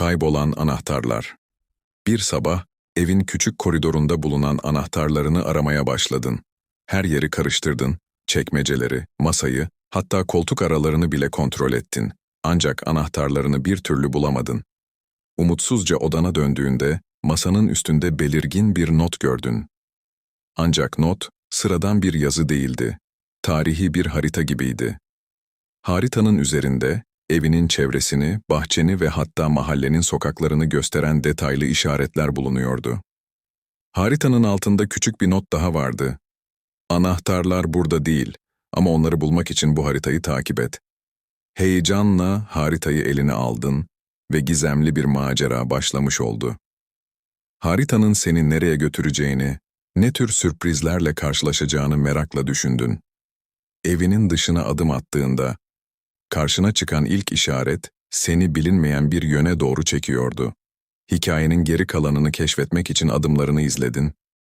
Kaybolan anahtarlar. Bir sabah evin küçük koridorunda bulunan anahtarlarını aramaya başladın. Her yeri karıştırdın, çekmeceleri, masayı, hatta koltuk aralarını bile kontrol ettin. Ancak anahtarlarını bir türlü bulamadın. Umutsuzca odana döndüğünde masanın üstünde belirgin bir not gördün. Ancak not sıradan bir yazı değildi. Tarihi bir harita gibiydi. Haritanın üzerinde evinin çevresini, bahçeni ve hatta mahallenin sokaklarını gösteren detaylı işaretler bulunuyordu. Haritanın altında küçük bir not daha vardı. Anahtarlar burada değil ama onları bulmak için bu haritayı takip et. Heyecanla haritayı eline aldın ve gizemli bir macera başlamış oldu. Haritanın seni nereye götüreceğini, ne tür sürprizlerle karşılaşacağını merakla düşündün. Evinin dışına adım attığında, karşına çıkan ilk işaret seni bilinmeyen bir yöne doğru çekiyordu. Hikayenin geri kalanını keşfetmek için adımlarını izledin